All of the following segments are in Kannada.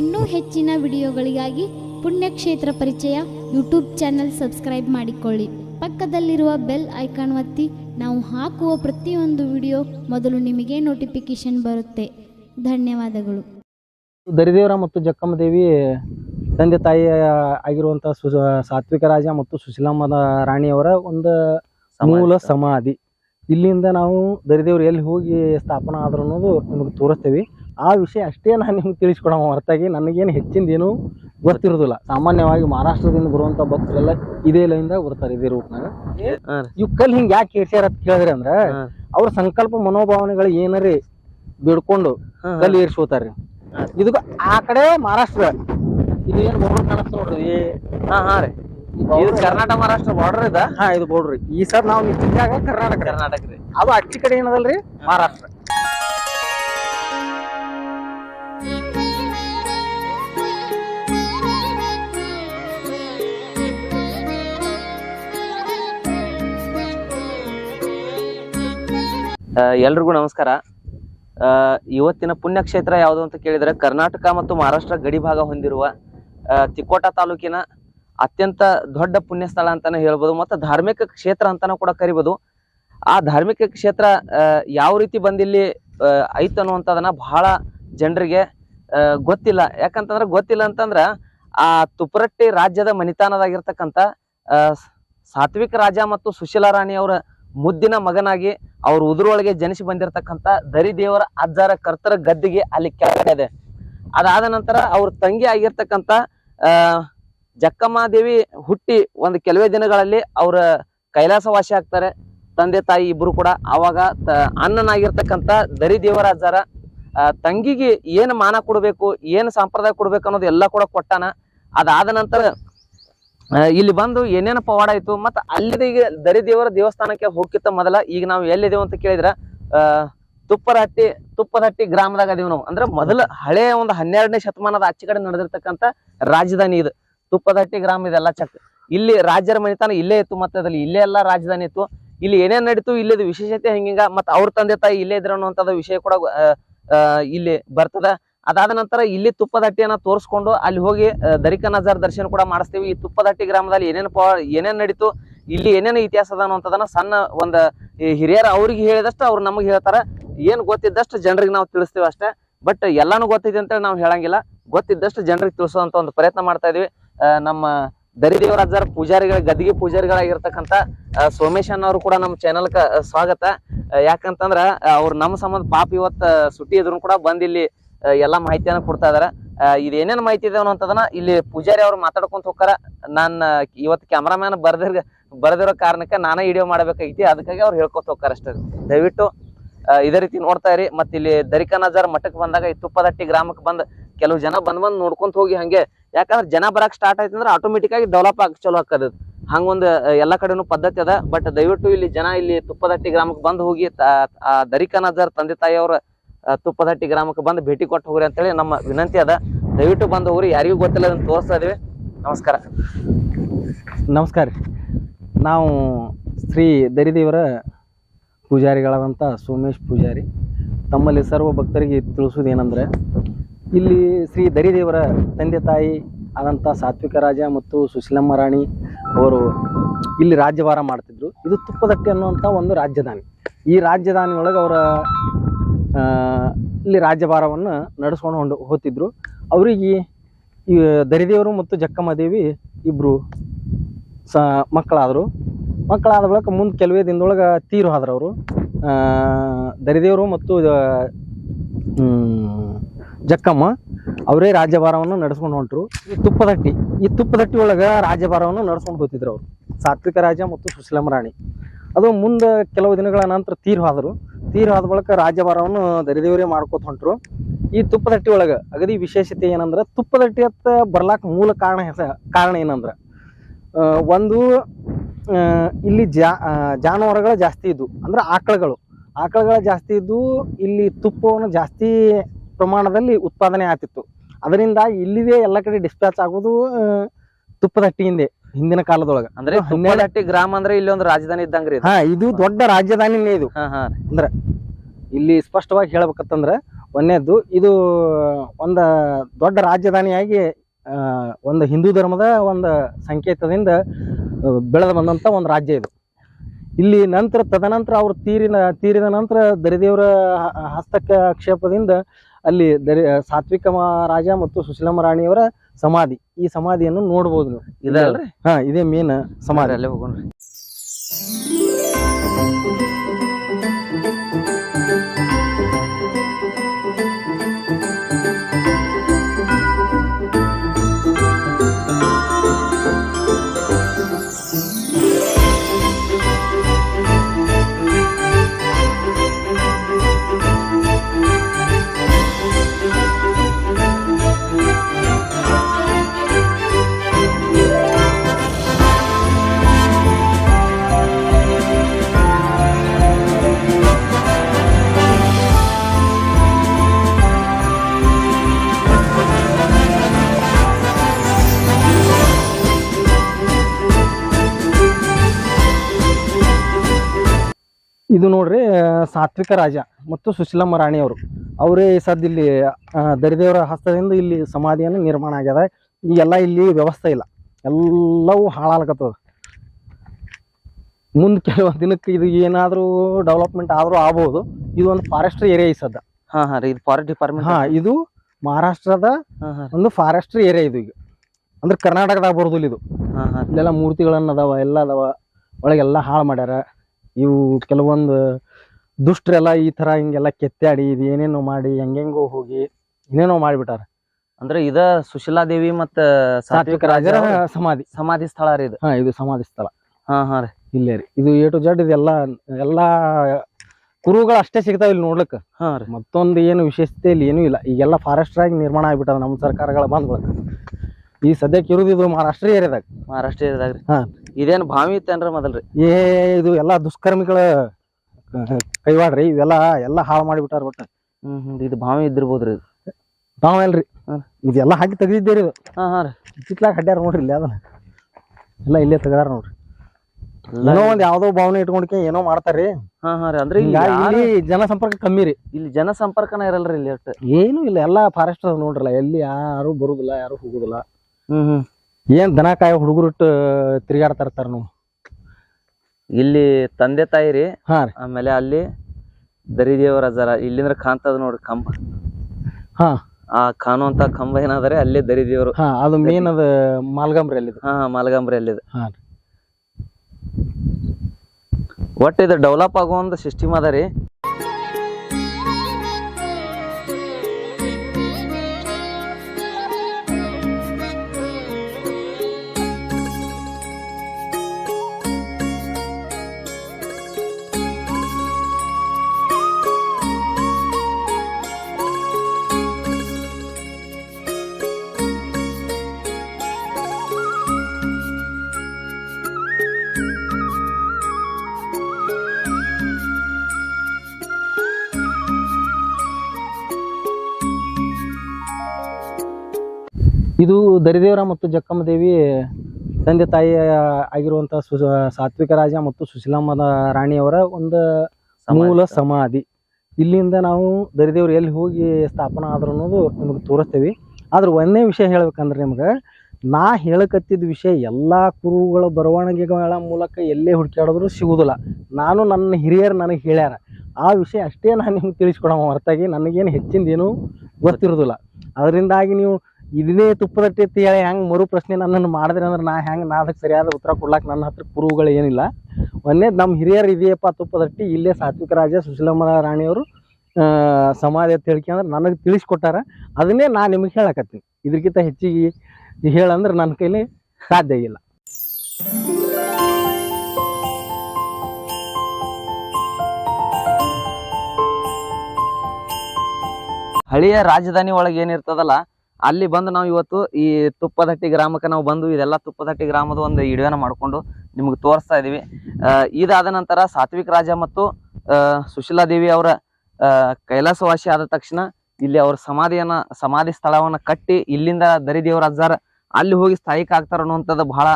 ಇನ್ನೂ ಹೆಚ್ಚಿನ ವಿಡಿಯೋಗಳಿಗಾಗಿ ಪುಣ್ಯಕ್ಷೇತ್ರ ಪರಿಚಯ ಯೂಟ್ಯೂಬ್ ಚಾನೆಲ್ ಸಬ್ಸ್ಕ್ರೈಬ್ ಮಾಡಿಕೊಳ್ಳಿ. ಪಕ್ಕದಲ್ಲಿರುವ ಬೆಲ್ ಐಕಾನ್ ಒತ್ತಿ ನಾವು ಹಾಕುವ ಪ್ರತಿಯೊಂದು ವಿಡಿಯೋ ಮೊದಲು ನಿಮಗೆ ನೋಟಿಫಿಕೇಶನ್ ಬರುತ್ತೆ. ಧನ್ಯವಾದಗಳು. ದರಿದೇವರ ಮತ್ತು ಜಕ್ಕಮ್ಮ ದೇವಿ ತಂದೆ ತಾಯಿ ಆಗಿರುವಂತಹ ಸು ಸಾತ್ವಿಕ ರಾಜ ಮತ್ತು ಸುಶೀಲಮ್ಮ ರಾಣಿಯವರ ಒಂದು ಮೂಲ ಸಮಾಧಿ. ಇಲ್ಲಿಂದ ನಾವು ದರಿದೇವ್ರು ಎಲ್ಲಿ ಹೋಗಿ ಸ್ಥಾಪನ ಆದ್ರು ಅನ್ನೋದು ನಿಮಗೆ ತೋರಿಸ್ತೀವಿ. ಆ ವಿಷಯ ಅಷ್ಟೇ ನಾನು ನಿಮ್ಗೆ ತಿಳಿಸ್ಕೊಡೋ ಹೊರತಾಗಿ ನನಗೇನು ಹೆಚ್ಚಿಂದ ಏನು ಗೊತ್ತಿರೋದಿಲ್ಲ. ಸಾಮಾನ್ಯವಾಗಿ ಮಹಾರಾಷ್ಟ್ರದಿಂದ ಬರುವಂಥ ಭಕ್ತರೆಲ್ಲ ಇದೇ ಲೈನ್ದಾಗ ಬರ್ತಾರೆ ಇದೇ ರೂಟ್ನಾಗ. ಇವ್ ಕಲ್ ಹಿಂಗೆ ಯಾಕೆ ಏರ್ಸ್ಯಾರ ಅಂತ ಕೇಳಿದ್ರಿ ಅಂದ್ರೆ ಅವ್ರ ಸಂಕಲ್ಪ ಮನೋಭಾವನೆಗಳು ಏನರಿ ಬಿಡ್ಕೊಂಡು ಕಲ್ಲು ಏರ್ಸ್ಕೋತಾರ್ರಿ. ಇದು ಆ ಕಡೆ ಮಹಾರಾಷ್ಟ್ರ. ಇದು ಏನು ಕಾಣಿಸ್ತಾ ನೋಡ್ರಿ? ಹಾ ಹಾಂ ರೀ. ಇದು ಕರ್ನಾಟಕ ಮಹಾರಾಷ್ಟ್ರ ಬಾರ್ಡರ್ ಇದ? ಹಾ ಇದು ಬಾರ್ಡರ್ ಈ ಸರ್ ನಾವು ನಿಂತಿದ್ದಾಗ ಕರ್ನಾಟಕ. ಕರ್ನಾಟಕ ರೀ. ಅದು ಅಚ್ಚಿ ಕಡೆ ಏನದಲ್ರಿ? ಮಹಾರಾಷ್ಟ್ರ. ಎಲ್ರಿಗೂ ನಮಸ್ಕಾರ. ಇವತ್ತಿನ ಪುಣ್ಯಕ್ಷೇತ್ರ ಯಾವುದು ಅಂತ ಕೇಳಿದ್ರೆ ಕರ್ನಾಟಕ ಮತ್ತು ಮಹಾರಾಷ್ಟ್ರ ಗಡಿ ಭಾಗ ಹೊಂದಿರುವ ತಿಕೋಟ ತಾಲೂಕಿನ ಅತ್ಯಂತ ದೊಡ್ಡ ಪುಣ್ಯ ಸ್ಥಳ ಅಂತಾನೆ ಹೇಳ್ಬೋದು, ಮತ್ತು ಧಾರ್ಮಿಕ ಕ್ಷೇತ್ರ ಅಂತಾನೂ ಕೂಡ ಕರಿಬೋದು. ಆ ಧಾರ್ಮಿಕ ಕ್ಷೇತ್ರ ಯಾವ ರೀತಿ ಬಂದಿಲ್ಲಿ ಐತೆ ಅನ್ನುವಂಥದ್ದನ್ನ ಬಹಳ ಜನರಿಗೆ ಗೊತ್ತಿಲ್ಲ. ಯಾಕಂತಂದ್ರೆ ಗೊತ್ತಿಲ್ಲ ಅಂತಂದ್ರೆ, ಆ ತುಪ್ರಟ್ಟಿ ರಾಜ್ಯದ ಮನಿತಾನದಾಗಿರ್ತಕ್ಕಂಥ ಸಾತ್ವಿಕ ರಾಜ ಮತ್ತು ಸುಶೀಲಾ ರಾಣಿ ಅವರ ಮುದ್ದಿನ ಮಗನಾಗಿ ಅವ್ರ ಉದುರೊಳಗೆ ಜನಿಸಿ ಬಂದಿರತಕ್ಕಂಥ ದರಿದೇವರ ಅಜ್ಜಾರ ಕರ್ತರ ಗದ್ದಿಗೆ ಅಲ್ಲಿ ಕೆಳಗಡೆ ಇದೆ. ಅದಾದ ನಂತರ ಅವ್ರ ತಂಗಿ ಆಗಿರ್ತಕ್ಕಂತ ಆ ಜಕ್ಕಮ್ಮ ದೇವಿ ಹುಟ್ಟಿ ಒಂದು ಕೆಲವೇ ದಿನಗಳಲ್ಲಿ ಅವ್ರ ಕೈಲಾಸವಾಸಿ ಆಗ್ತಾರೆ. ತಂದೆ ತಾಯಿ ಇಬ್ಬರು ಕೂಡ ಆವಾಗ ತ- ಅನ್ನನಾಗಿರ್ತಕ್ಕಂಥ ದರಿ ದೇವರಾಜರ ತಂಗಿಗೆ ಏನು ಮಾನ ಕೊಡಬೇಕು, ಏನು ಸಂಪ್ರದಾಯ ಕೊಡ್ಬೇಕು ಅನ್ನೋದು ಎಲ್ಲ ಕೂಡ ಕೊಟ್ಟಾನ. ಅದಾದ ನಂತರ ಇಲ್ಲಿ ಬಂದು ಏನೇನು ಪವಾಡ ಆಯ್ತು ಮತ್ತು ಅಲ್ಲಿದ ಈಗ ದರಿ ದೇವರ ದೇವಸ್ಥಾನಕ್ಕೆ ಹೋಗಿತ್ತ ಮೊದಲ ಈಗ ನಾವು ಎಲ್ಲಿದೇವು ಅಂತ ಕೇಳಿದ್ರೆ ತುಪ್ಪರಹಟ್ಟಿ ತುಪ್ಪದಹಟ್ಟಿ ಗ್ರಾಮದಾಗ ಅದೇವು ನಾವು. ಅಂದ್ರೆ ಮೊದಲ ಹಳೆಯ ಒಂದು ಹನ್ನೆರಡನೇ ಶತಮಾನದ ಆಚೆ ಕಡೆ ನಡೆದಿರ್ತಕ್ಕಂಥ ರಾಜಧಾನಿ ಇದು. ತುಪ್ಪದಹಟ್ಟಿ ಗ್ರಾಮ ಇದೆಲ್ಲ ಚಕ್. ಇಲ್ಲಿ ರಾಜ್ಯರ ಮನೆತನ ಇಲ್ಲೇ ಇತ್ತು ಮತ್ತೆ ಅದ್ರಲ್ಲಿ ಇಲ್ಲೇ ಎಲ್ಲ ರಾಜಧಾನಿ ಇತ್ತು. ಇಲ್ಲಿ ಏನೇನ್ ನಡೀತು, ಇಲ್ಲಿದ ವಿಶೇಷತೆ ಹೆಂಗಿಂಗ, ಮತ್ತ ಅವ್ರ ತಂದೆ ತಾಯಿ ಇಲ್ಲೇ ಇದ್ರ ಅನ್ನುವಂಥದ್ದು ವಿಷಯ ಕೂಡ ಇಲ್ಲಿ ಬರ್ತದ. ಅದಾದ ನಂತರ ಇಲ್ಲಿ ತುಪ್ಪದಟ್ಟಿಯನ್ನ ತೋರಿಸ್ಕೊಂಡು ಅಲ್ಲಿ ಹೋಗಿ ದರಿಕ ನಜರ್ ದರ್ಶನ ಕೂಡ ಮಾಡಿಸ್ತೀವಿ. ಈ ತುಪ್ಪದಟ್ಟಿ ಗ್ರಾಮದಲ್ಲಿ ಏನೇನು ಪ, ಏನೇನ್ ನಡೀತು, ಇಲ್ಲಿ ಏನೇನು ಇತಿಹಾಸ ಅದ ಅನ್ನುವಂಥದ್ದನ್ನ ಸಣ್ಣ ಒಂದು ಹಿರಿಯರ ಅವ್ರಿಗೆ ಹೇಳಿದಷ್ಟು ಅವ್ರು ನಮಗೆ ಹೇಳ್ತಾರ. ಏನ್ ಗೊತ್ತಿದ್ದಷ್ಟು ಜನರಿಗೆ ನಾವು ತಿಳಿಸ್ತೀವಿ ಅಷ್ಟೇ. ಬಟ್ ಎಲ್ಲಾನು ಗೊತ್ತಿದೆ ಅಂತೇಳಿ ನಾವು ಹೇಳಂಗಿಲ್ಲ. ಗೊತ್ತಿದ್ದಷ್ಟು ಜನರಿಗೆ ತಿಳಿಸುವಂತ ಒಂದು ಪ್ರಯತ್ನ ಮಾಡ್ತಾ ಇದೀವಿ. ನಮ್ಮ ದರಿದೇವರ ಅಜ್ಜಾರ್ ಪೂಜಾರಿಗಳ, ಗದ್ದಿಗೆ ಪೂಜಾರಿಗಳಾಗಿರ್ತಕ್ಕಂಥ ಸೋಮೇಶನ್ ಅವರು ಕೂಡ ನಮ್ಮ ಚಾನಲ್ ಸ್ವಾಗತ. ಯಾಕಂತಂದ್ರೆ ಅವ್ರು ನಮ್ಮ ಸಂಬಂಧ ಪಾಪ ಇವತ್ತ ಸುಟ್ಟಿ ಇದ್ರು ಕೂಡ ಬಂದ್ ಇಲ್ಲಿ ಎಲ್ಲಾ ಮಾಹಿತಿಯನ್ನ ಕೊಡ್ತಾ ಇದಾರೆ. ಇದು ಏನೇನು ಮಾಹಿತಿ ಇದೆ ಅನ್ನೋಂಥದನ್ನ ಇಲ್ಲಿ ಪೂಜಾರಿ ಅವ್ರು ಮಾತಾಡ್ಕೊಂತ ಹೋಗಾರ ನಾನ್ ಇವತ್ತು ಕ್ಯಾಮ್ರಾಮ್ಯಾನ್ ಬರ್ದಿರ್, ಬರ್ದಿರೋ ಕಾರಣಕ್ಕೆ ನಾನೇ ವಿಡಿಯೋ ಮಾಡ್ಬೇಕಾಗಿತಿ. ಅದಕ್ಕಾಗಿ ಅವ್ರು ಹೇಳ್ಕೊತ ಹೋಗಾರ ಅಷ್ಟೇ. ದಯವಿಟ್ಟು ಇದೇ ರೀತಿ ನೋಡ್ತಾ ಇರಿ. ಮತ್ತೆ ಇಲ್ಲಿ ದರಿಕನಜಾರ್ ಮಠಕ್ಕೆ ಬಂದಾಗ ಈ ತುಪ್ಪದಟ್ಟಿ ಗ್ರಾಮಕ್ಕೆ ಬಂದ್ ಕೆಲವು ಜನ ಬಂದ್ ಬಂದ್ ನೋಡ್ಕೊಂತ ಹೋಗಿ ಹಂಗೆ ಯಾಕಂದ್ರೆ ಜನ ಬರಕ್ ಸ್ಟಾರ್ಟ್ ಆಯ್ತು ಅಂದ್ರೆ ಆಟೋಮೆಟಿಕ್ ಆಗಿ ಡೆವಲಪ್ ಆಗಿ ಚಲೋ ಆಕ್ಕದ ಹಂಗೊಂದು ಎಲ್ಲ ಕಡೆನೂ ಪದ್ಧತಿ ಅದ. ಬಟ್ ದಯವಿಟ್ಟು ಇಲ್ಲಿ ಜನ ಇಲ್ಲಿ ತುಪ್ಪದಟ್ಟಿ ಗ್ರಾಮಕ್ಕೆ ಬಂದು ಹೋಗಿ, ಆ ದರಿಕಾ ನಜಾರ್ ತಂದೆ ತಾಯಿಯವ್ರ ತುಪ್ಪದಟ್ಟಿ ಗ್ರಾಮಕ್ಕೆ ಬಂದು ಭೇಟಿ ಕೊಟ್ಟು ಹೋಗ್ರಿ ಅಂತೇಳಿ ನಮ್ಮ ವಿನಂತಿ ಅದ. ದಯವಿಟ್ಟು ಬಂದು ಹೋಗ್ರಿ. ಯಾರಿಗೂ ಗೊತ್ತಿಲ್ಲ ಅದನ್ನು ತೋರಿಸ್ತಾ ಇದೀವಿ. ನಮಸ್ಕಾರ. ನಮಸ್ಕಾರ ನಾವು ಶ್ರೀ ದರಿದೇವರ ಪೂಜಾರಿಗಳಾದಂಥ ಸೋಮೇಶ್ ಪೂಜಾರಿ. ತಮ್ಮಲ್ಲಿ ಸರ್ವ ಭಕ್ತರಿಗೆ ತಿಳಿಸೋದೇನೆಂದ್ರೆ ಇಲ್ಲಿ ಶ್ರೀ ದರಿದೇವರ ತಂದೆ ತಾಯಿ ಆದಂಥ ಸಾತ್ವಿಕ ರಾಜ ಮತ್ತು ಸುಶೀಲಮ್ಮ ರಾಣಿ ಅವರು ಇಲ್ಲಿ ರಾಜ್ಯಭಾರ ಮಾಡ್ತಿದ್ರು. ಇದು ತುಪ್ಪದಕ್ಕೆ ಅನ್ನುವಂಥ ಒಂದು ರಾಜಧಾನಿ. ಈ ರಾಜಧಾನಿಯೊಳಗೆ ಅವರ ಇಲ್ಲಿ ರಾಜ್ಯಭಾರವನ್ನು ನಡೆಸ್ಕೊಂಡು ಹೋಗ್ತಿದ್ರು. ಅವರಿಗೆ ಈ ದರಿದೇವರು ಮತ್ತು ಜಕ್ಕಮ್ಮ ದೇವಿ ಇಬ್ಬರು ಸ, ಮಕ್ಕಳಾದರು. ಮಕ್ಕಳಾದ ಬಳಿಕ ಮುಂದೆ ಕೆಲವೇ ದಿನದೊಳಗೆ ತೀರು ಆದ್ರು ಅವರು ದರಿದೇವರು ಮತ್ತು ಜಕ್ಕಮ್ಮ, ಅವರೇ ರಾಜ್ಯಭಾರವನ್ನು ನಡೆಸ್ಕೊಂಡು ಹೊಂಟ್ರು. ಈ ತುಪ್ಪದಟ್ಟಿ ಈ ತುಪ್ಪದಟ್ಟಿ ಒಳಗೆ ರಾಜ್ಯಭಾರವನ್ನು ನಡೆಸ್ಕೊಂಡು ಹೋಗ್ತಿದ್ರು ಅವರು. ಸಾತ್ವಿಕ ರಾಜ ಮತ್ತು ಸುಶೀಲಮ್ಮ ರಾಣಿ. ಅದು ಮುಂದೆ ಕೆಲವು ದಿನಗಳ ನಂತರ ತೀರ್ ಆದರು ತೀರ್ ಆದ ಬಳಿಕ ರಾಜ್ಯಭಾರವನ್ನು ದರಿದೇವರೇ ಮಾಡ್ಕೋತ ಹೊಂಟ್ರು. ಈ ತುಪ್ಪದಟ್ಟಿ ಒಳಗೆ ಅಗದಿ ವಿಶೇಷತೆ ಏನಂದ್ರೆ, ತುಪ್ಪದಟ್ಟಿ ಅತ್ತ ಬರ್ಲಾಕ ಮೂಲ ಕಾರಣ ಹೆಸ, ಕಾರಣ ಏನಂದ್ರೆ ಒಂದು ಇಲ್ಲಿ ಜಾನುವಾರುಗಳು ಜಾಸ್ತಿ ಇದ್ವು. ಅಂದ್ರೆ ಆಕಳುಗಳು. ಆಕಳುಗಳು ಜಾಸ್ತಿ ಇದ್ದು ಇಲ್ಲಿ ತುಪ್ಪವನ್ನು ಜಾಸ್ತಿ ಪ್ರಮಾಣದಲ್ಲಿ ಉತ್ಪಾದನೆ ಆಗ್ತಿತ್ತು. ಅದರಿಂದ ಇಲ್ಲಿವೇ ಎಲ್ಲ ಕಡೆ ಡಿಸ್ಪ್ಯಾಚ್ ಆಗೋದು ತುಪ್ಪದ ತುಪ್ಪದಟ್ಟಿಯಿಂದೆ ಹಿಂದಿನ ಕಾಲದೊಳಗೆ. ಅಂದ್ರೆ ಹನ್ನೆರಡು- ಹಟ್ಟಿ ಗ್ರಾಮ ಅಂದ್ರೆ ಇಲ್ಲಿ ಒಂದು ರಾಜಧಾನಿ ಇದ್ದಂಗ್ರಿ ಇದು. ಹಾ ಇದು ದೊಡ್ಡ ರಾಜಧಾನಿನೇ ಇದು. ಹಾ ಹಾ. ಇಲ್ಲಿ ಸ್ಪಷ್ಟವಾಗಿ ಹೇಳ್ಬೇಕಂತಂದ್ರೆ ಒಂದೇದ್ದು ಇದು ಒಂದು ದೊಡ್ಡ ರಾಜಧಾನಿಯಾಗಿ ಒಂದು ಹಿಂದೂ ಧರ್ಮದ ಒಂದು ಸಂಕೇತದಿಂದ ಬೆಳೆದು ಬಂದಂಥ ಒಂದು ರಾಜ್ಯ ಇದು. ಇಲ್ಲಿ ನಂತರ ತದನಂತರ ಅವರು ತೀರಿನ ತೀರಿದ ನಂತರ ದರಿದೇವರ ಹಸ್ತಕ್ಷೇಪದಿಂದ ಅಲ್ಲಿ ದರಿ ಸಾತ್ವಿಕ ಮಹಾರಾಜ ಮತ್ತು ಸುಶೀಲಮ್ಮ ರಾಣಿಯವರ ಸಮಾಧಿ. ಈ ಸಮಾಧಿಯನ್ನು ನೋಡ್ಬೋದು ನೀವು. ಇದಲ್ರಿ ಹಾ ಇದೇ ಮೇನ್ ಸಮಾಧಿ. ಅಲ್ಲೇ ಹೋಗೋಣ್ರಿ. ಇದು ನೋಡ್ರಿ ಸಾತ್ವಿಕ ರಾಜ ಮತ್ತು ಸುಶೀಲಮ್ಮ ರಾಣಿಯವರು ಅವರೇ. ಸದ್ ಇಲ್ಲಿ ದರಿದೇವರ ಹಸ್ತದಿಂದ ಇಲ್ಲಿ ಸಮಾಧಿಯನ್ನು ನಿರ್ಮಾಣ ಆಗ್ಯದ. ಈಗೆಲ್ಲ ಇಲ್ಲಿ ವ್ಯವಸ್ಥೆ ಇಲ್ಲ. ಎಲ್ಲವೂ ಹಾಳಾಗತ್ತದ ಮುಂದೆ ಕೆಲವು ದಿನಕ್ಕೆ ಇದು ಏನಾದರೂ ಡೆವಲಪ್ಮೆಂಟ್ ಆದರೂ ಆಗ್ಬೋದು. ಇದು ಒಂದು ಫಾರೆಸ್ಟ್ ಏರಿಯಾ ಸದ್ದ. ಹಾ ಹಾ ರೀ ಇದು ಫಾರೆಸ್ಟ್ ಡಿಪಾರ್ಟ್ಮೆಂಟ್ ಹಾ ಇದು ಮಹಾರಾಷ್ಟ್ರದ ಒಂದು ಫಾರೆಸ್ಟ್ರಿ ಏರಿಯಾ ಇದು ಈಗ. ಅಂದ್ರೆ ಕರ್ನಾಟಕದಾಗ ಬರೋದಿಲ್ಲ ಇದು. ಹಾ ಹಾ. ಇಲ್ಲೆಲ್ಲ ಮೂರ್ತಿಗಳನ್ನ ಅದಾವ ಎಲ್ಲ ಅದಾವ. ಒಳಗೆಲ್ಲ ಹಾಳು ಮಾಡ್ಯಾರ. ಇವು ಕೆಲವೊಂದು ದುಷ್ಟರೆಲ್ಲ ಈ ತರ ಹಿಂಗೆಲ್ಲ ಕೆತ್ತಾಡಿ ಇದು ಏನೇನೋ ಮಾಡಿ ಹೆಂಗೆಂಗೋ ಹೋಗಿ ಏನೇನೋ ಮಾಡಿಬಿಟ್ಟಾರ. ಅಂದ್ರೆ ಇದ ಸುಶೀಲಾ ದೇವಿ ಮತ್ತ ಸಾತ್ವಿಕ ರಾಜರ ಸಮಾಧಿ. ಸಮಾಧಿ ಸ್ಥಳ ರೀ ಇದು. ಹಾ ಇದು ಸಮಾಧಿ ಸ್ಥಳ. ಹಾ ಹಾ ರೀ. ಇಲ್ಲೇ ರೀ. ಇದು ಎ ಟು ಜಡ್ ಇದೆಲ್ಲ ಎಲ್ಲಾ ಕುರುಗಳು ಅಷ್ಟೇ ಸಿಗ್ತಾವ ಇಲ್ಲಿ ನೋಡ್ಲಿಕ್ಕ ಹಾ ರೀ. ಮತ್ತೊಂದು ಏನು ವಿಶೇಷತೆ ಇಲ್ಲಿ ಏನೂ ಇಲ್ಲ. ಈಗೆಲ್ಲ ಫಾರೆಸ್ಟ್ ಆಗಿ ನಿರ್ಮಾಣ ಆಗ್ಬಿಟ್ಟದ ನಮ್ಮ ಸರ್ಕಾರಗಳ ಬಂದ್ ಬಳಕ ಈ ಸದ್ಯಕ್ಕೆ ಇರುದು ಇದು ಮಹಾರಾಷ್ಟ್ರ ಏರಿಯಾದಾಗ. ಮಹಾರಾಷ್ಟ್ರ ಏರಿಯಾದಾಗ ರೀ. ಹಾ. ಇದೇನು ಭಾವಿ ಇತ್ತೇನ್ರ ಮೊದಲ್ರಿ? ಏ ಇದು ಎಲ್ಲಾ ದುಷ್ಕರ್ಮಿಗಳ ಕೈವಾಡ್ರಿ. ಇವೆಲ್ಲ ಎಲ್ಲ ಹಾಳು ಮಾಡಿಬಿಟ್ಟಾರ ಒಟ್ಟ. ಹ್ಮ್ ಹ್ಮ್ ಇದು ಭಾವಿ ಇದ್ದಿರ್ಬೋದ್ರಿ ಇದು. ನಾವಲ್ರಿ. ಇದೆಲ್ಲ ಹಾಕಿ ತೆಗ್ದಿದ್ದೇರಿ ಇದು ಹಾ ಹಾ ರೀ. ಚಿತ್ಲಾಗ ಹಡ್ಯಾರ ನೋಡ್ರಿ ಇಲ್ಲಿ ಅದನ್ನ. ಎಲ್ಲ ಇಲ್ಲೇ ತೆಗ್ದಾರ ನೋಡ್ರಿ. ಏನೋ ಒಂದ್ ಯಾವ್ದೋ ಭಾವನೆ ಇಟ್ಕೊಂಡ್ಕೆ ಏನೋ ಮಾಡ್ತಾರಿ ಹಾ ಹಾ ರೀ. ಅಂದ್ರೆ ಇಲ್ಲಿ ಇಲ್ಲಿ ಜನಸಂಪರ್ಕ ಕಮ್ಮಿ ರೀ. ಇಲ್ಲಿ ಜನ ಸಂಪರ್ಕನ ಇರಲ್ರಿ ಇಲ್ಲಿ ಒಟ್ಟು ಏನು ಇಲ್ಲ ಎಲ್ಲಾ ಫಾರೆಸ್ಟ್ ನೋಡ್ರಲ್ಲ. ಎಲ್ಲಿ ಯಾರು ಬರುದಿಲ್ಲ ಯಾರು ಹೋಗುದಿಲ್ಲ. ಏನ್ ದನ ಕಾಯ ಹುಡುಗರುಟ್ಟು ತಿರ್ಗಾಡ್ತಾ ಇರ್ತಾರ ನಾವು? ಇಲ್ಲಿ ತಂದೆ ತಾಯಿ ರೀ ಹಾ ರೀ. ಆಮೇಲೆ ಅಲ್ಲಿ ದರಿದೇವರ ಜರ ಇಲ್ಲಿಂದ್ರ ಕಾಣ್ತದ ನೋಡ್ರಿ ಕಂಬ. ಹಾ. ಆ ಕಾಣುವಂತ ಕಂಬ ಏನಾದ್ರೆ ಅಲ್ಲೇ ದರಿದೇವರು. ಹಾ ಅದು ಮೇನ್ ಅದ ಮಾಲ್ಗಂಬ್ರಿ ಅಲ್ಲಿ ಹಾ ಮಾಲ್ಗಂಬ್ರಿ ಅಲ್ಲಿದು. ಹಾ ರೀ. ಒಟ್ಟು ಇದು ಡೆವಲಪ್ ಆಗೋ ಒಂದು ಸಿಸ್ಟಮ್ ಅದ ರೀ. ಇದು ದರಿದೇವರ ಮತ್ತು ಜಕ್ಕಮ್ಮ ದೇವಿ ತಂದೆ ತಾಯಿ ಆಗಿರುವಂತ ಸು ಸಾತ್ವಿಕ ರಾಜ ಮತ್ತು ಸುಶೀಲಮ್ಮ ರಾಣಿಯವರ ಒಂದು ಮೂಲ ಸಮಾಧಿ. ಇಲ್ಲಿಂದ ನಾವು ದರಿದೇವ್ರು ಎಲ್ಲಿ ಹೋಗಿ ಸ್ಥಾಪನ ಆದ್ರು ಅನ್ನೋದು ನಿಮಗೆ ತೋರಿಸ್ತೀವಿ. ಆದ್ರೆ ಒಂದೇ ವಿಷಯ ಹೇಳ್ಬೇಕಂದ್ರೆ ನಿಮ್ಗೆ ನಾ ಹೇಳಕತ್ತಿದ್ದ ವಿಷಯ ಎಲ್ಲಾ ಕುರುಗಳ ಬರವಣಿಗೆಗಳ ಮೂಲಕ ಎಲ್ಲೇ ಹುಡುಕಾಡಿದ್ರು ಸಿಗುದಿಲ್ಲ. ನಾನು ನನ್ನ ಹಿರಿಯರು ನನಗೆ ಹೇಳ್ಯಾರ. ಆ ವಿಷಯ ಅಷ್ಟೇ ನಾನು ನಿಮ್ಗೆ ತಿಳಿಸ್ಕೊಡೋ ಹೊರತಾಗಿ. ನನಗೇನು ಹೆಚ್ಚಿಂದೇನು ಗೊತ್ತಿರೋದಿಲ್ಲ. ಅದರಿಂದಾಗಿ ನೀವು ಇದನ್ನೇ ತುಪ್ಪದಟ್ಟಿ ಅಂತ ಹೇಳಿ ಹೆಂಗೆ ಮರು ಪ್ರಶ್ನೆ ನನ್ನನ್ನು ಮಾಡಿದ್ರೆ ಅಂದ್ರೆ ನಾ ಹೆಂಗೆ ನಾ ಅದಕ್ಕೆ ಸರಿಯಾದ ಉತ್ತರ ಕೊಡ್ಲಾಕ ನನ್ನ ಹತ್ರ ಕುರುಗಳು ಏನಿಲ್ಲ. ಒಂದೇ ನಮ್ಮ ಹಿರಿಯರು ಇದೆಯಪ್ಪ ತುಪ್ಪದಟ್ಟಿ, ಇಲ್ಲೇ ಸಾತ್ವಿಕ ರಾಜ ಸುಶೀಲಮ್ಮ ರಾಣಿಯವರು ಸಮಾಧಿ ಅಂತ ಹೇಳ್ಕೊಂಡ್ರೆ ನನಗೆ ತಿಳಿಸ್ಕೊಟ್ಟಾರ. ಅದನ್ನೇ ನಾ ನಿಮಗೆ ಹೇಳಕತ್ತೀನಿ. ಇದಕ್ಕಿಂತ ಹೆಚ್ಚಿಗೆ ಹೇಳಂದ್ರೆ ನನ್ನ ಕೈಲಿ ಸಾಧ್ಯ ಇಲ್ಲ. ಹಳೆಯ ರಾಜಧಾನಿ ಒಳಗೆ ಏನಿರ್ತದಲ್ಲ ಅಲ್ಲಿ ಬಂದು ನಾವು ಇವತ್ತು ಈ ತುಪ್ಪದಟ್ಟಿ ಗ್ರಾಮಕ್ಕೆ ನಾವು ಬಂದು ಇದೆಲ್ಲ ತುಪ್ಪದಟ್ಟಿ ಗ್ರಾಮದ ಒಂದು ಇಡುವೆನ ಮಾಡ್ಕೊಂಡು ನಿಮ್ಗೆ ತೋರಿಸ್ತಾ ಇದೀವಿ ಇದಾದ ನಂತರ ಸಾತ್ವಿಕ ರಾಜ ಮತ್ತು ಸುಶೀಲಾ ದೇವಿ ಅವರ ಕೈಲಾಸವಾಸಿ ಆದ ತಕ್ಷಣ ಇಲ್ಲಿ ಅವ್ರ ಸಮಾಧಿಯನ್ನು, ಸಮಾಧಿ ಸ್ಥಳವನ್ನ ಕಟ್ಟಿ ಇಲ್ಲಿಂದ ದರಿದೇವರ ಅಜ್ಜಾರ ಅಲ್ಲಿ ಹೋಗಿ ಸ್ಥಾಯಿಕ ಆಗ್ತಾರ ಅನ್ನುವಂಥದ್ದು ಬಹಳ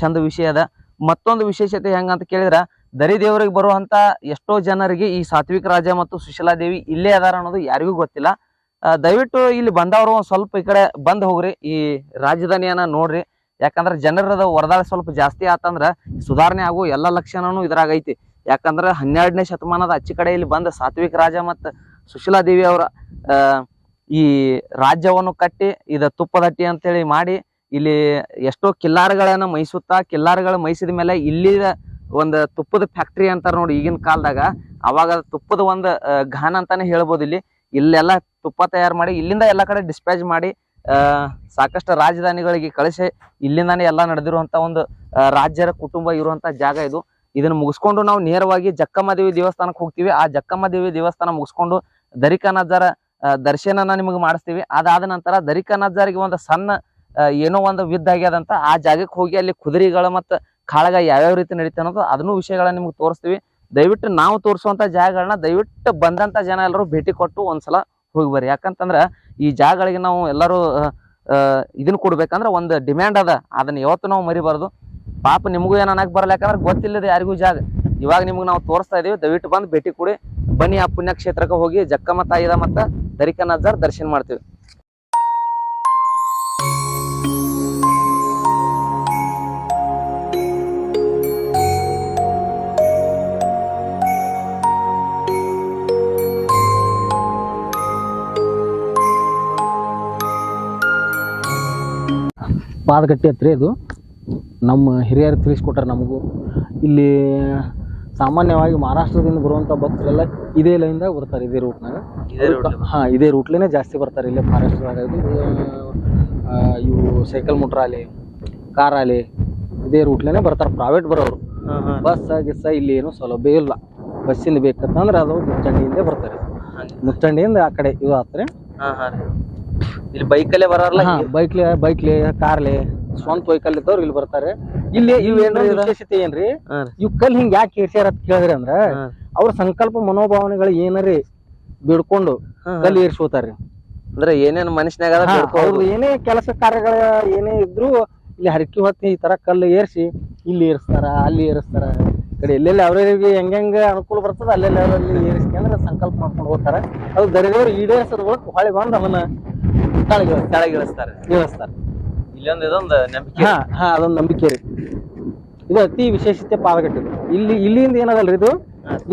ಚಂದ ವಿಷಯ ಅದ. ಮತ್ತೊಂದು ವಿಶೇಷತೆ ಹೆಂಗಂತ ಕೇಳಿದ್ರೆ, ದರಿದೇವರಿಗೆ ಬರುವಂತ ಎಷ್ಟೋ ಜನರಿಗೆ ಈ ಸಾತ್ವಿಕ ರಾಜ ಮತ್ತು ಸುಶೀಲಾ ದೇವಿ ಇಲ್ಲೇ ಅದಾರ ಅನ್ನೋದು ಯಾರಿಗೂ ಗೊತ್ತಿಲ್ಲ. ದಯವಿಟ್ಟು ಇಲ್ಲಿ ಬಂದವರು ಒಂದು ಸ್ವಲ್ಪ ಈ ಕಡೆ ಬಂದ್ ಹೋಗ್ರಿ. ಈ ರಾಜಧಾನಿಯನ್ನ ನೋಡ್ರಿ. ಯಾಕಂದ್ರೆ ಜನರದ ವರದಾಳ ಸ್ವಲ್ಪ ಜಾಸ್ತಿ ಆತಂದ್ರ ಸುಧಾರಣೆ ಆಗೋ ಎಲ್ಲ ಲಕ್ಷಣನು ಇದ್ರಾಗ ಐತಿ. ಯಾಕಂದ್ರ ಹನ್ನೆರಡನೇ ಶತಮಾನದ ಅಚ್ಚಿ ಕಡೆ ಇಲ್ಲಿ ಬಂದ ಸಾತ್ವಿಕ ರಾಜ ಮತ್ತು ಸುಶೀಲಾ ದೇವಿ ಅವರ ಈ ರಾಜ್ಯವನ್ನು ಕಟ್ಟಿ ಇದ ತುಪ್ಪದಟ್ಟಿ ಅಂತೇಳಿ ಮಾಡಿ ಇಲ್ಲಿ ಎಷ್ಟೋ ಕಿಲ್ಲಾರಗಳನ್ನ ಮೈಸುತ್ತಾ ಕಿಲ್ಲಾರ್ಗಳು ಮೈಸಿದ ಮೇಲೆ ಇಲ್ಲಿ ಒಂದು ತುಪ್ಪದ ಫ್ಯಾಕ್ಟ್ರಿ ಅಂತಾರೆ ನೋಡಿ ಈಗಿನ ಕಾಲದಾಗ. ಅವಾಗ ತುಪ್ಪದ ಒಂದು ಘಾನ ಅಂತಾನೆ ಹೇಳ್ಬೋದು ಇಲ್ಲಿ. ಇಲ್ಲೆಲ್ಲ ತುಪ್ಪ ತಯಾರು ಮಾಡಿ, ಇಲ್ಲಿಂದ ಎಲ್ಲ ಕಡೆ ಡಿಸ್ಪ್ಯಾಚ್ ಮಾಡಿ ಸಾಕಷ್ಟು ರಾಜಧಾನಿಗಳಿಗೆ ಕಳಿಸಿ, ಇಲ್ಲಿಂದಾನೇ ಎಲ್ಲ ನಡೆದಿರುವಂತ ಒಂದು ರಾಜ್ಯರ ಕುಟುಂಬ ಇರುವಂತ ಜಾಗ ಇದು. ಇದನ್ನು ಮುಗಿಸ್ಕೊಂಡು ನಾವು ನೇರವಾಗಿ ಜಕ್ಕಮ್ಮ ದೇವಿ ದೇವಸ್ಥಾನಕ್ಕೆ ಹೋಗ್ತೀವಿ. ಆ ಜಕ್ಕಮ್ಮ ದೇವಿ ದೇವಸ್ಥಾನ ಮುಗಿಸ್ಕೊಂಡು ದರಿಕಾನಜ್ಜಾರ ದರ್ಶನನ ನಿಮಗೆ ಮಾಡಿಸ್ತೀವಿ. ಅದಾದ ನಂತರ ದರಿಕಾನಾಜಾರಿಗೆ ಒಂದು ಸಣ್ಣ ಏನೋ ಒಂದು ವಿದ್ದ ಆಗ್ಯದಂತ ಆ ಜಾಗಕ್ಕೆ ಹೋಗಿ ಅಲ್ಲಿ ಕುದುರೆಗಳು ಮತ್ತು ಕಾಳಗ ಯಾವ್ಯಾವ ರೀತಿ ನಡೀತೆ ಅನ್ನೋದು ಅದನ್ನು ವಿಷಯಗಳನ್ನ ನಿಮ್ಗೆ ತೋರಿಸ್ತೀವಿ. ದಯವಿಟ್ಟು ನಾವು ತೋರಿಸುವಂತ ಜಾಗಗಳನ್ನ ದಯವಿಟ್ಟು ಬಂದಂತ ಜನ ಎಲ್ಲರೂ ಭೇಟಿ ಕೊಟ್ಟು ಒಂದ್ಸಲ ಹೋಗಿ ಬರ್ರಿ. ಯಾಕಂತಂದ್ರೆ ಈ ಜಾಗಗಳಿಗೆ ನಾವು ಎಲ್ಲರೂ ಇದನ್ನು ಕೊಡ್ಬೇಕಂದ್ರೆ ಒಂದು ಡಿಮ್ಯಾಂಡ್ ಅದ. ಅದನ್ನ ಯಾವತ್ತು ನಾವು ಮರಿಬಾರ್ದು. ಪಾಪ ನಿಮಗೂ ಏನು ಅನ್ನಕ್ಕೆ ಬರಲ್ಲ. ಯಾಕಂದ್ರೆ ಗೊತ್ತಿಲ್ಲದೆ ಯಾರಿಗೂ ಜಾಗ. ಇವಾಗ ನಿಮ್ಗೆ ನಾವು ತೋರಿಸ್ತಾ ಇದೀವಿ. ದಯವಿಟ್ಟು ಬಂದು ಭೇಟಿ ಕೊಡಿ. ಬನ್ನಿ ಆ ಪುಣ್ಯಕ್ಷೇತ್ರಕ್ಕೆ ಹೋಗಿ ಜಕ್ಕಮ್ಮ ತಾಯಿದ ಮತ್ತ ದರಿಕನ್ನ ದರ್ಶನ ಮಾಡ್ತೀವಿ. ಪಾದಗಟ್ಟಿ ಹತ್ರ ಇದು. ನಮ್ಮ ಹಿರಿಯರು ತಿಳಿಸ್ಕೊಟ್ಟಾರೆ ನಮಗೂ. ಇಲ್ಲಿ ಸಾಮಾನ್ಯವಾಗಿ ಮಹಾರಾಷ್ಟ್ರದಿಂದ ಬರುವಂಥ ಭಕ್ತರೆಲ್ಲ ಇದೇ ಲೈನ್ದಾಗ ಬರ್ತಾರೆ ಇದೇ ರೂಟ್ನಾಗ. ಹಾಂ ಇದೇ ರೂಟ್ಲೇನೆ ಜಾಸ್ತಿ ಬರ್ತಾರೆ ಇಲ್ಲೇ ಮಹಾರಾಷ್ಟ್ರದಾಗ ಇವು ಸೈಕಲ್ ಮೋಟ್ರ್ ಆಲಿ ಕಾರ್ ಆಲಿ ಇದೇ ರೂಟ್ಲೇನೆ ಬರ್ತಾರೆ ಪ್ರೈವೇಟ್ ಬರೋರು. ಬಸ್ ಗಿಸ್ಸ ಇಲ್ಲಿ ಏನು ಸೌಲಭ್ಯ ಇಲ್ಲ. ಬಸ್ಸಿಂದ ಬೇಕಂತಂದ್ರೆ ಅದು ಮುಚ್ಚಂಡಿಯಿಂದ ಬರ್ತಾರೆ. ಮುಚ್ಚಂಡಿಯಿಂದ ಆ ಕಡೆ ಇವು ಆತ್ರೆ. ಇಲ್ಲಿ ಬೈಕಲ್ಲೇ ಲೇ ಹಾ ಬೈಕ್ಲಿ ಬೈಕ್ಲಿ ಕಾರ್ಲಿ ಸ್ವಂತ ವೆಹಿಕಲ್ ಇದ್ದವ್ರು ಇಲ್ಲಿ ಬರ್ತಾರೆ. ಇಲ್ಲಿ ಇವ್ ಏನ್ರಿ ವಿಶೇಷತೆ ಏನ್ರಿ. ಇವ್ ಕಲ್ ಹಿಂಗ್ ಯಾಕೆ ಏರ್ಸ್ಯಾರ ಅಂತ ಕೇಳಿದ್ರಿ ಅಂದ್ರ. ಅವ್ರ ಸಂಕಲ್ಪ ಮನೋಭಾವನೆಗಳು ಏನರಿ ಬಿಡ್ಕೊಂಡು. ಕಲ್ ಏರ್ಸ್ಕೋತಾರ್ರಿ. ಅಂದ್ರೆ ಏನೇನ್ ಮನುಷ್ಯನಾಗ ಅವ್ರದ್ದು ಏನೇ ಕೆಲಸ ಕಾರ್ಯಗಳ ಏನೇ ಇದ್ರು ಇಲ್ಲಿ ಹರಕಿ ಹೊತ್ತಿ ಈ ತರ ಕಲ್ಲು ಏರ್ಸಿ ಇಲ್ಲಿ ಏರಿಸ್ತಾರ ಅಲ್ಲಿ ಏರಿಸ್ತಾರ. ಕಡೆ ಎಲ್ಲೆಲ್ಲಿ ಅವ್ರಿಗೆ ಹೆಂಗ್ ಅನುಕೂಲ ಬರ್ತದ ಅಲ್ಲೆಲ್ಲ ಅವರಲ್ಲಿ ಏರಿಸ್ಕೊಂಡ್ರೆ ಸಂಕಲ್ಪ ಮಾಡ್ಕೊಂಡು ಹೋಗ್ತಾರ. ಅದು ದರಿದವ್ರು ಈಡೇರಿಸೋದ್ ಹೊಳೆ ಬಂದು ಅವನ್ನ ಕೆಳಗೆ ಕೆಳಗೆ ಇಳಿಸ್ತಾರೆ. ಇಲ್ಲೊಂದು ಇದೊಂದು ನಂಬಿಕೆ ಹಾ ಹಾ ಅದೊಂದು ನಂಬಿಕೆ ರೀ ಇದು ಅತಿ ವಿಶೇಷತೆ ಪಾದಗಟ್ಟಿ ಇಲ್ಲಿ ಇಲ್ಲಿಂದ ಏನದಲ್ರಿ ಇದು?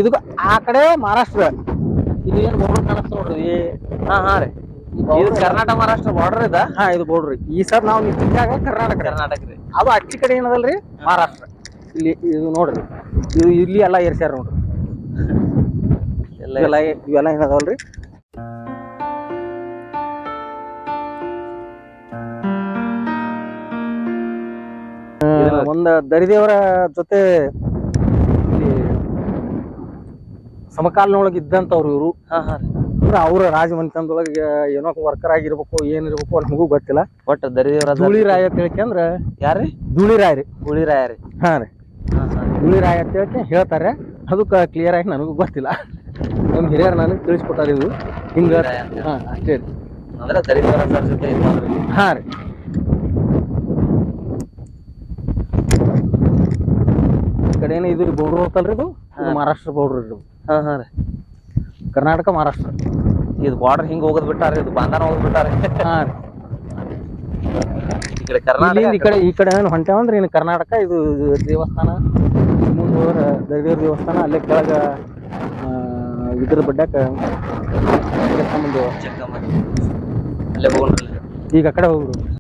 ಇದು ಆ ಕಡೆ ಮಹಾರಾಷ್ಟ್ರ. ಇದು ಏನ್ ಬೋರ್ಡರ್ ಕಾಣಿಸ್ತ ನೋಡ್ರಿ ಹಾ ಹಾ ರೀ. ಇದು ಕರ್ನಾಟಕ ಮಹಾರಾಷ್ಟ್ರ ಬಾರ್ಡರ್ ಇದ? ಹಾ ಇದು ಬೋರ್ಡ್ರಿ ಈ ಸರ್ ನಾವು ನಿಂತಿದ್ದಾಗ ಕರ್ನಾಟಕ ಕರ್ನಾಟಕ ರೀ. ಅದು ಅಚ್ಚಿ ಕಡೆ ಏನದಲ್ರಿ ಮಹಾರಾಷ್ಟ್ರ. ಇಲ್ಲಿ ಇದು ನೋಡ್ರಿ. ಇದು ಇಲ್ಲಿ ಎಲ್ಲ ಏರ್ಸ್ಯಾರ ನೋಡ್ರಿ. ಎಲ್ಲ ಇವೆಲ್ಲ ಇವೆಲ್ಲ ಏನದಲ್ರಿ ಒಂದ ದರಿದೇವರ ಜೊತೆ ಇಲ್ಲಿ ಸಮಕಾಲನೊಳಗೆ ಇದ್ದಂತವ್ರು ಇವರು. ಅಂದ್ರೆ ಅವ್ರ ರಾಜಮನೆತನದೊಳಗ ಏನೋ ವರ್ಕರ್ ಆಗಿರ್ಬೇಕು ಏನಿರ್ಬೇಕು ಅವ್ರ ನಮಗೂ ಗೊತ್ತಿಲ್ಲ. ಒಟ್ಟ ದರಿದೇವರ ಧೂಳಿ ರಾಯ ಅಂತ ಹೇಳ್ಕಂದ್ರ ಯಾರ್ರಿ ಧೂಳಿ ರಾಯ ರೀ. ಗುಳಿರಾಯ ರೀ. ಹಾ ರೀ. ಹಾ ಹಾ ಧೂಳಿ ರಾಯ ಅಂತ ಹೇಳ್ಕೆ ಹೇಳ್ತಾರೆ. ಅದು ಕ್ಲಿಯರ್ ಆಗಿ ನನಗೂ ಗೊತ್ತಿಲ್ಲ. ನಮ್ ಹಿರಿಯರು ನನಗೆ ತಿಳಿಸ್ಕೊಟ್ಟಾರ ಇದು ಹಿಂಗ ಧೂಳಿರಾಯ ಅಂತ. ಹಾ ಅಷ್ಟೇ ರೀ. ಅಂದ್ರೆ ದರಿದೇವ್ರ ಸರ್ ಜೊತೆ. ಹಾ ರೀ ಈ ಕಡೆ ಏನೋ ಇದು ಬೌಡ್ರ್ ಹೋಗ್ತಲ್ರಿ ಇದು? ಇದು ಮಹಾರಾಷ್ಟ್ರ ಬೌಡ್ರ್ ಇದು. ಹಾ ಹಾ ರೀ. ಕರ್ನಾಟಕ ಮಹಾರಾಷ್ಟ್ರ. ಇದು ಬಾರ್ಡರ್ ಹಿಂಗೆ ಹೋಗೋದು ಬಿಟ್ಟಾರ ಇದು ಬಾಂಧನ ಹೋಗೋದು ಬಿಟ್ಟಾರ. ಹಾ ರೀ. ಈ ಕಡೆ ಕರ್ನಾಟಕ ಈ ಕಡೆ ಈ ಕಡೆ ಏನು ಹೊಂಟೇವಂದ್ರೆ ಇನ್ನು ಕರ್ನಾಟಕ? ಇದು ದೇವಸ್ಥಾನ ಮುಂದೆ ಹೋದ್ರೆ ದೇವಸ್ಥಾನ ಅಲ್ಲೇ ಕೆಳಗ ಇದ್ರ ಬಡ್ಡಕ್ಕೆ. ಅಲ್ಲೇ ಹೋಗೋಣ್ರಿ ಈಗ ಆ ಕಡೆ ಹೋಗ್ಬಿಡು.